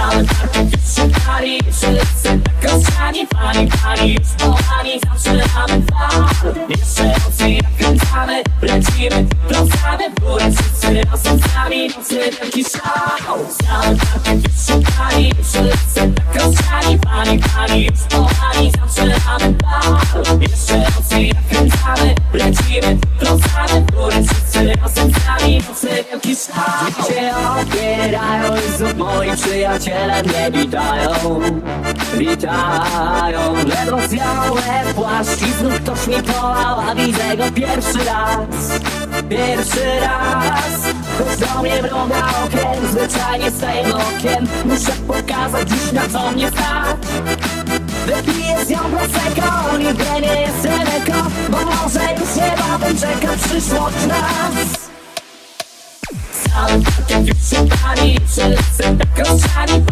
Cały parking już się pali Wszyscy tak rozsiani Pani, pani, już kochani Zaczynamy bal Jeszcze mocniej nakręcamy Lecimy, wracamy w górę Wszyscy razem z nami Nocy wielki szał. Cały parking już się pali Wszyscy tak rozsiani Pani, pani, już kochani Zaczynamy bal Jeszcze mocniej nakręcamy Lecimy, wracamy w górę Wszyscy razem z nami Nocy wielki szał. Się otwierają i moi przyjaciele mnie witają Witają Ledwo zjąłem płaszcz i znów ktoś mi polał A widzę go pierwszy raz. Pierwszy raz. Ktoś do mnie mruga okiem Zwyczajnie staję okiem. Muszę pokazać dziś na co mnie stać. Wypiję z nią prosecco Nigdy nie jest lekko Bo może już niebawem czeka przyszłość nas Parkiet już się pali Wszyscy tak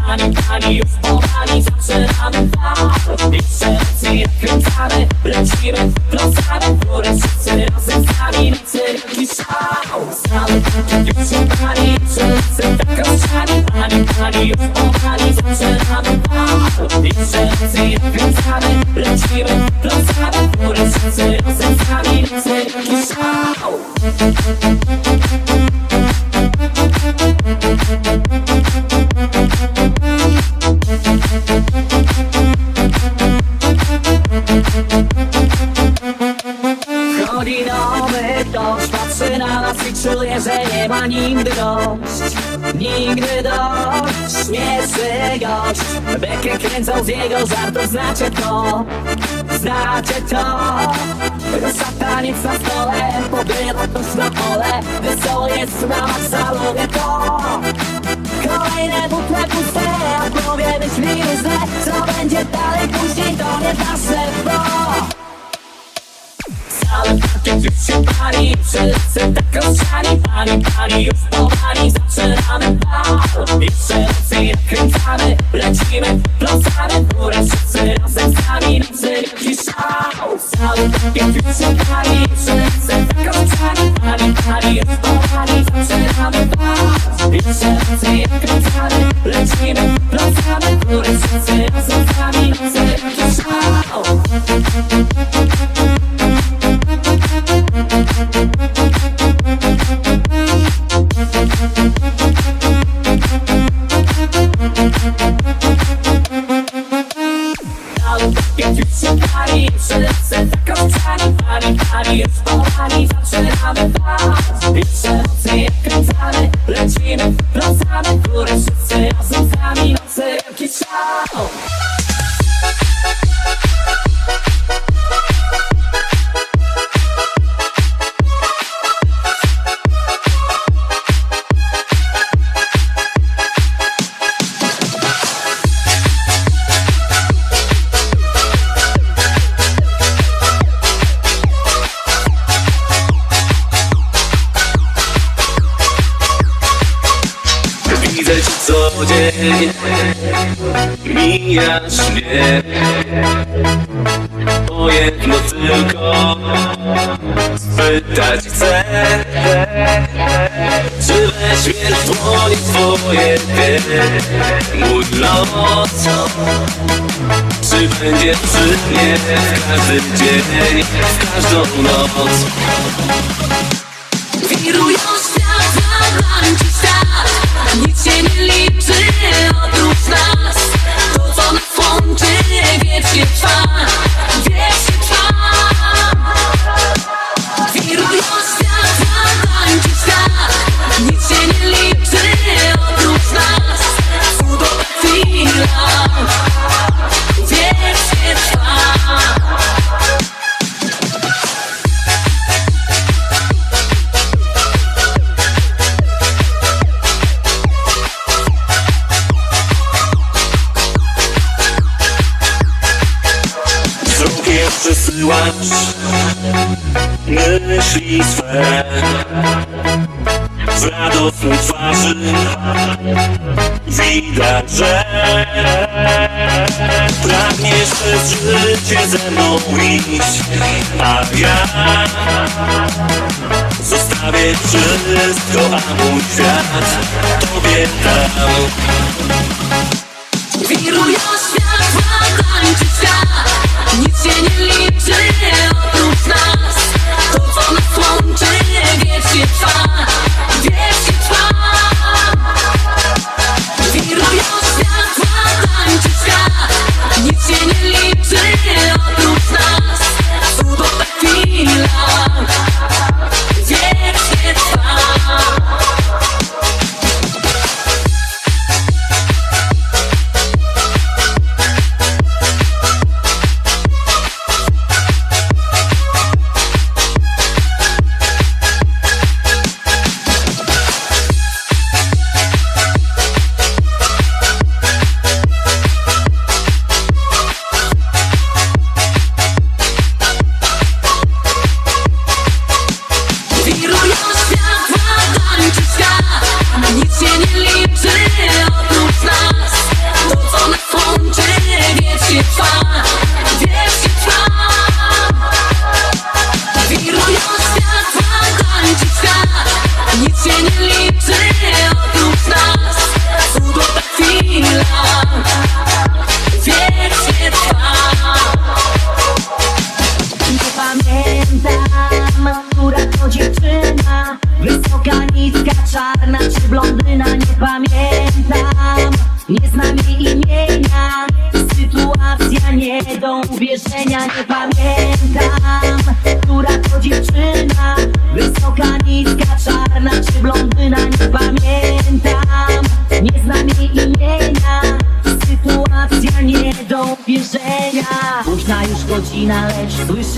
Pani, pani, już powoli Zaczynamy bal Jeszcze mocniej nakręcamy Lecimy, wracamy w górę Wszyscy razem z nami Nocy wielki szał parkiet już się pali Wszyscy tak rozsiani Pani, pani, już powoli Zaczynamy bal Jeszcze mocniej nakręcamy Lecimy, wracamy w górę Wszyscy razem z nami Nocy wielki szał Chodzi Nigdy dość, śmieszny gość. Bekę kręcą z jego żartów, znacie to? Znacie to? Sataniec na stole, pobywa ktoś na pole. Wesoło jest na maksa, lubię to. Kolejne butle puste, a w głowie myśli różne. Co będzie dalej później, to nie nasze, bo Cały parkiet już się pali tak rozsiani Pani, pani, już bal Mocniej nakręcamy Lecimy, wracamy. W górę Wszyscy razem z nami Nocy wielki szał. Cały się pali Wszyscy tak rozsiani Pani, pani, już powoli Zaczynamy bal Jeszcze mocniej nakręcamy Lecimy, Jeszcze mocniej weźmiesz w dłoń twoje Mój los Czy będziesz przy mnie W każdy dzień W każdą noc Wirują świat, zadam ci świat Nic się nie liczy oprócz nas. To co nas łączy wiecznie trwa ze mną iść A ja zostawię wszystko, a mój świat Tobie dam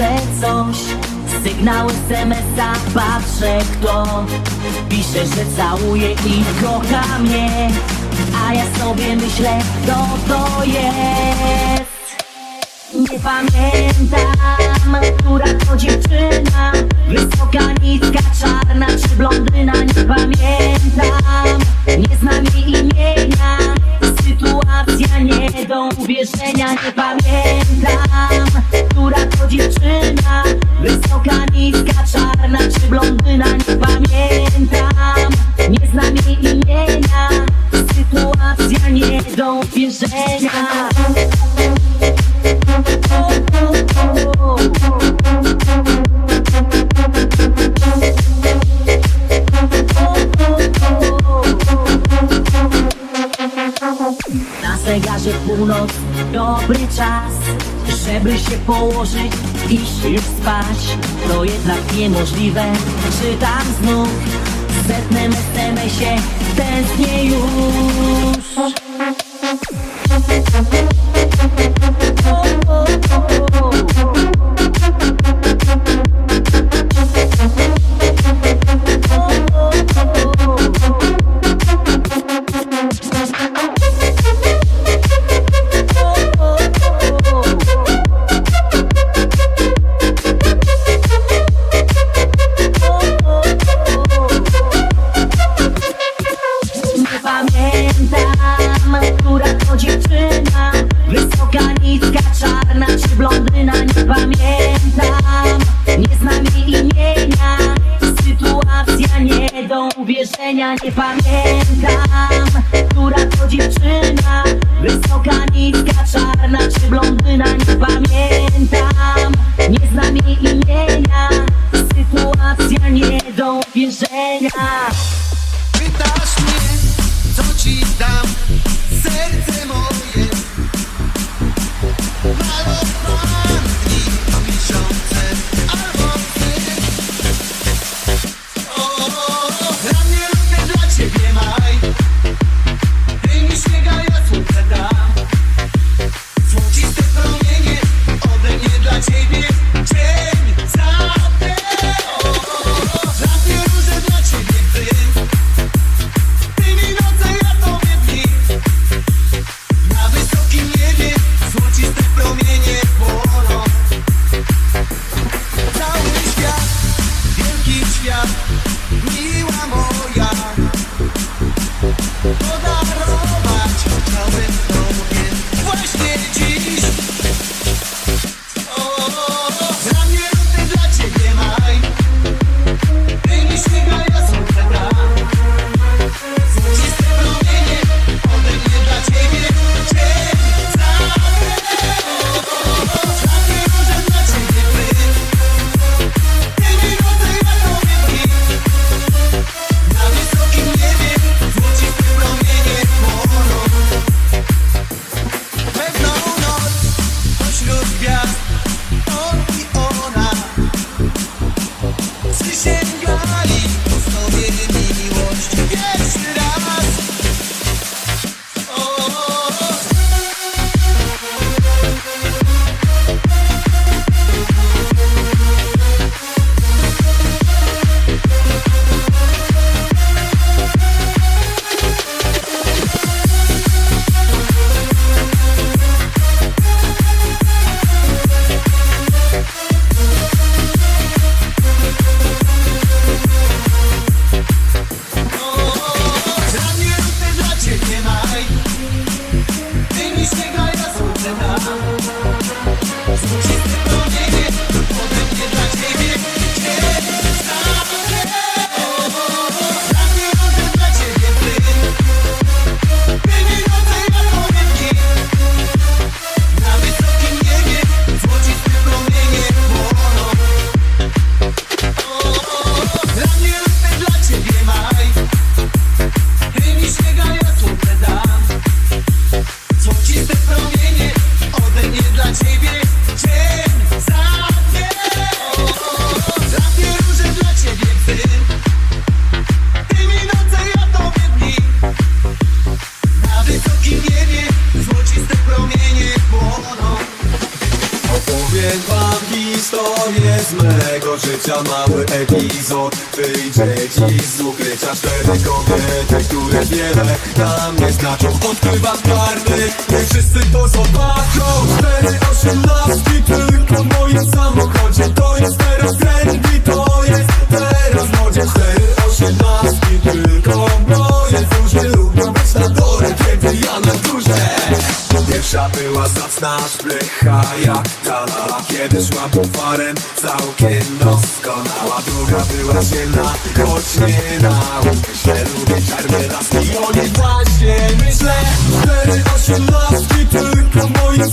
pisze coś. Sygnał SMS-a patrzę kto. Pisze, że całuje i kocha mnie. A ja sobie myślę, kto to jest. Nie pamiętam, która to dziewczyna. Wysoka, niska, czarna czy blondyna Nie pamiętam, nie znam jej imienia sytuacja nie do uwierzenia Nie pamiętam, która to dziewczyna. możliwe, czytam znów z mego życia mały epizod. Wyjdzie dziś z ukrycia cztery kobiety, które wiele nam nie znaczą. Odkrywam karty, nie wszyscy to zobaczą. Cztery osiemnastki tylko w moim samochodzie. To jest teraz trendy, to jest teraz modzie. Cztery osiemnastki tylko Zawsza była zacna szplecha jak dala Kiedy szła bufarem całkiem doskonała. Druga była zielna, choć nie nała Myślę, lubię czarne laski, o nie właśnie myślę Cztery osiemnastki tylko w moim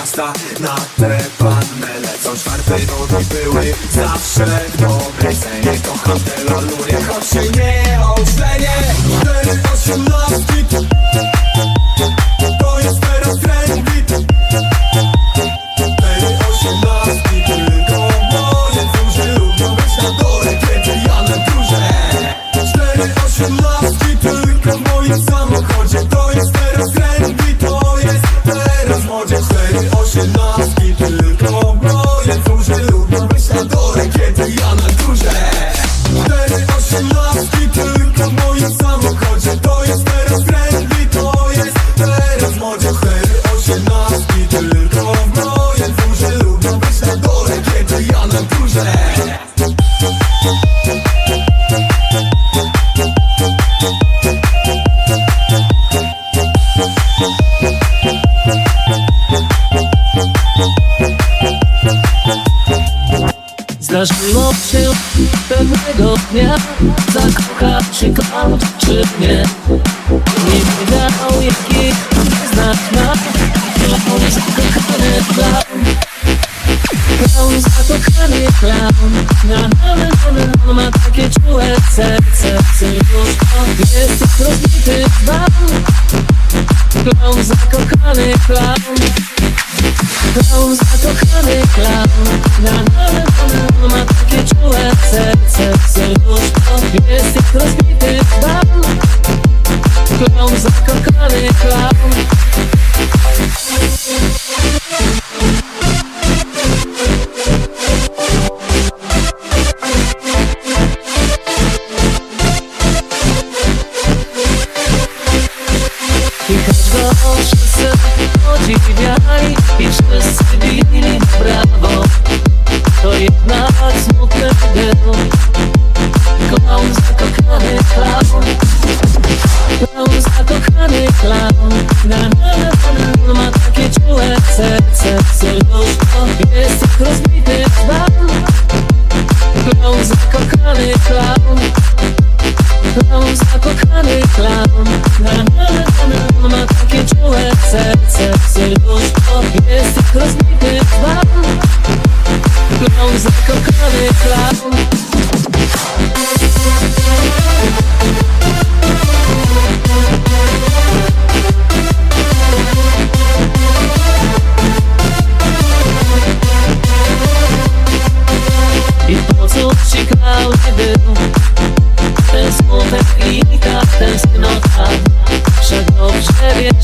miasta. Na te panele Co czwarte nogi były zawsze w dobrej cenie Kocham te lalurie, choć się nie ożenię. 4, 18 To jest Tylko w ja na górze Zdarzyło się pewnego dnia Zakochać się kłamcz czy nie? clown Clowns are to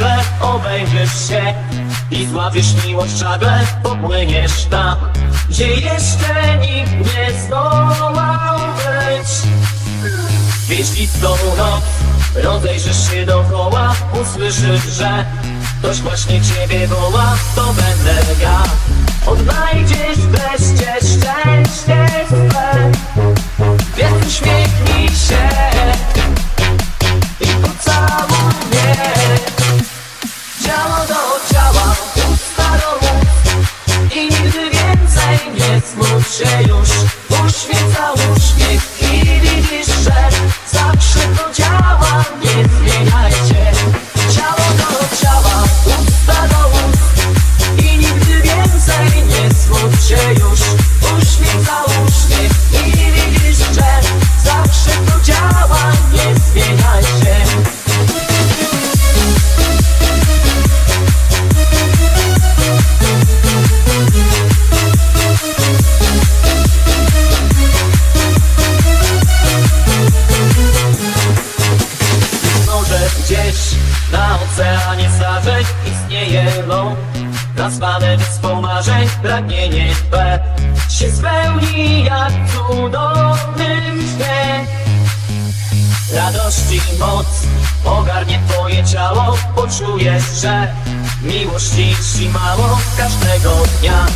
nagle obejrzysz się I złapiesz miłość żagle, popłyniesz tam Gdzie jeszcze nikt nie zdołał być. Jeśli z tobą noc, rozejrzysz się dookoła Usłyszysz, że ktoś właśnie ciebie woła To będę ja. Odnajdziesz wreszcie szczęście swe. Więc uśmiechnij się I pocałuj się już Uśmiech za uśmiech i widzisz, że zawsze to twoje ciało Poczujesz, że miłości trzymało każdego dnia.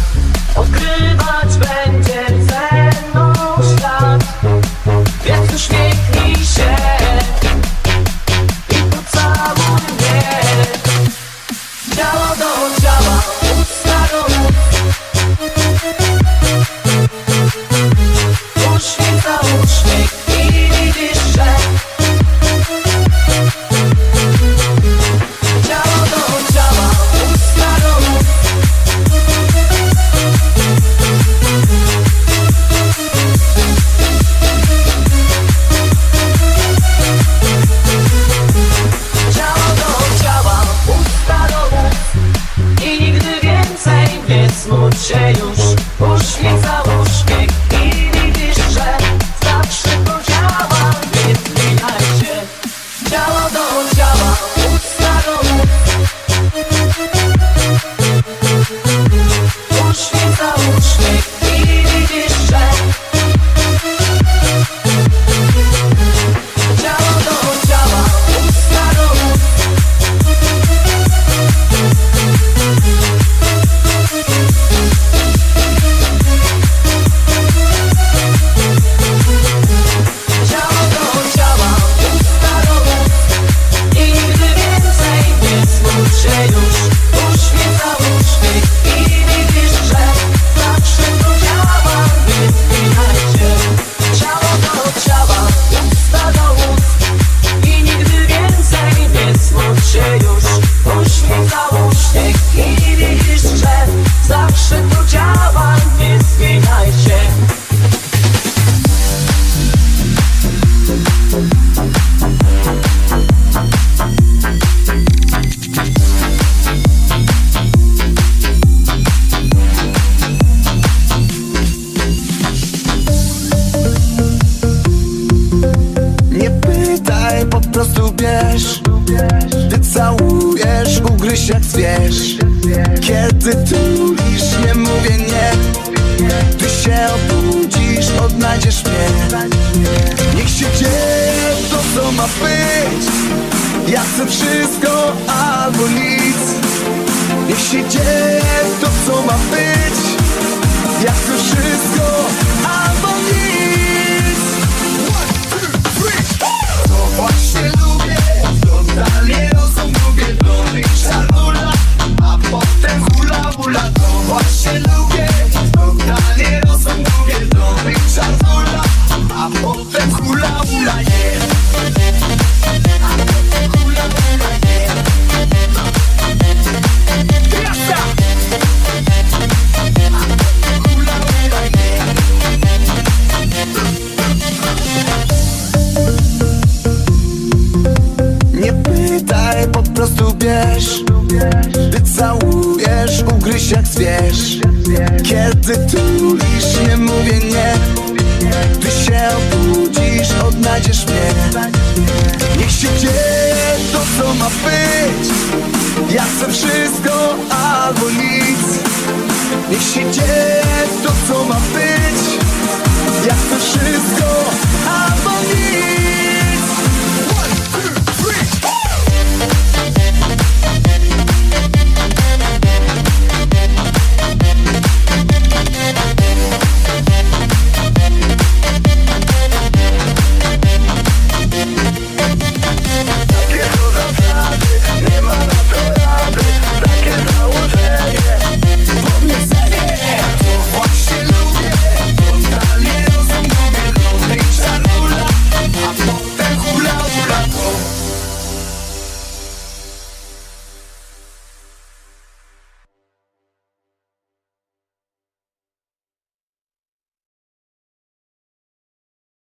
Odkrywać będzie cenną świat. Więc uśmiechnij się. Daj, po prostu bierz. Ty całujesz, ugryź jak zwierz. Kiedy tulisz, nie mówię nie. Ty się obudzisz, odnajdziesz mnie. Niech się dzieje to, co ma być. Ja chcę wszystko albo nic. Niech się dzieje to, co ma być. Ja chcę wszystko albo nic. Właśnie lubię Blondanie rozum lubię blondych Szalula, a potem hula hula właśnie lubię Blondanie rozum lubię blondych Szalula, a potem hula hula yeah.